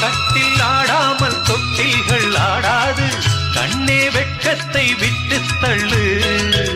தட்டில் ஆடாமல் தொட்டில்கள் ஆடாது. கண்ணே வெட்கத்தை விட்டு தள்ளு.